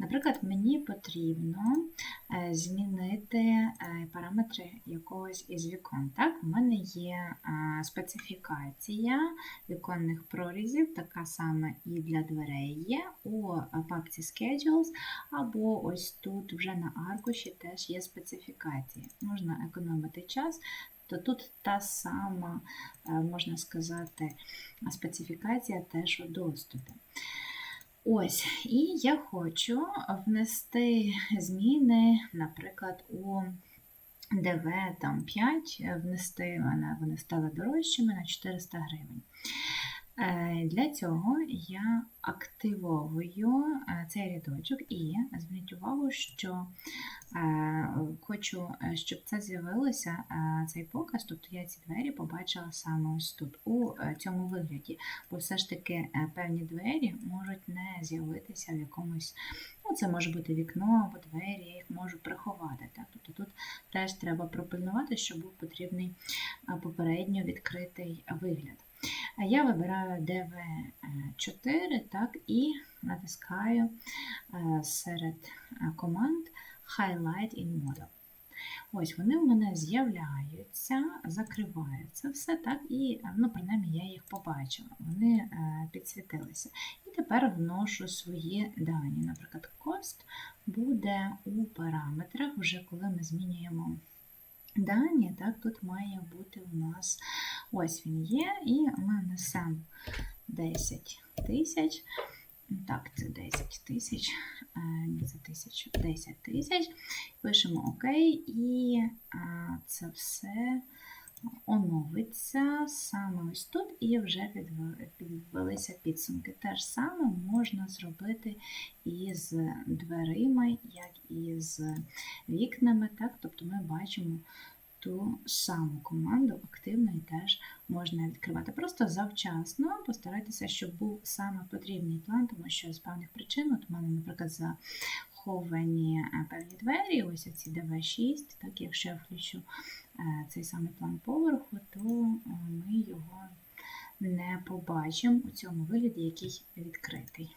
Наприклад, мені потрібно е, змінити е, параметри якогось із вікон. Так, У мене є е, специфікація віконних прорізів, така сама і для дверей є у папці Schedules, або ось тут вже на аркуші теж є специфікації. Можна економити час, то тут та сама, е, можна сказати, специфікація теж у доступі. Ось, і я хочу внести зміни, наприклад, у ДВ там 5, внести мене вони стали дорожчими на 400 гривень. Е, Для цього я активовую е, цей рядочок і зверніть увагу, що е, хочу, щоб це з'явилося, цей показ, тобто я ці двері побачила саме ось тут, у цьому вигляді. Бо все ж таки певні двері можуть не з'явитися в якомусь, ну це може бути вікно або двері, я їх можу приховати. Так? Тобто тут теж треба пропильнувати, щоб був потрібний попередньо відкритий вигляд. Я вибираю DV4 так, і натискаю е, серед е, команд Highlight in Model. Ось вони в мене з'являються, закриваються все так, і ну, принаймні я їх побачила, вони е, підсвітилися. І тепер вношу свої дані. Наприклад, cost буде у параметрах, вже коли ми змінюємо дані, так, тут має бути у нас ось він є, і ми несемо 10 тисяч. Так, це 10 тисяч, не за це тисяч, 10 тисяч. Пишемо ОК, і це все оновиться саме ось тут, і вже підвелися підсумки. Те ж саме можна зробити і з дверима, як і з вікнами. Так? Тобто ми бачимо ту саму команду активно і теж можна відкривати. Просто завчасно постарайтеся, щоб був саме потрібний план, тому що з певних причин, от у мене, наприклад, заховані е, певні двері, ось ці DV6, так, якщо я включу цей самий план поверху, то е, ми його не побачимо у цьому вигляді, який відкритий.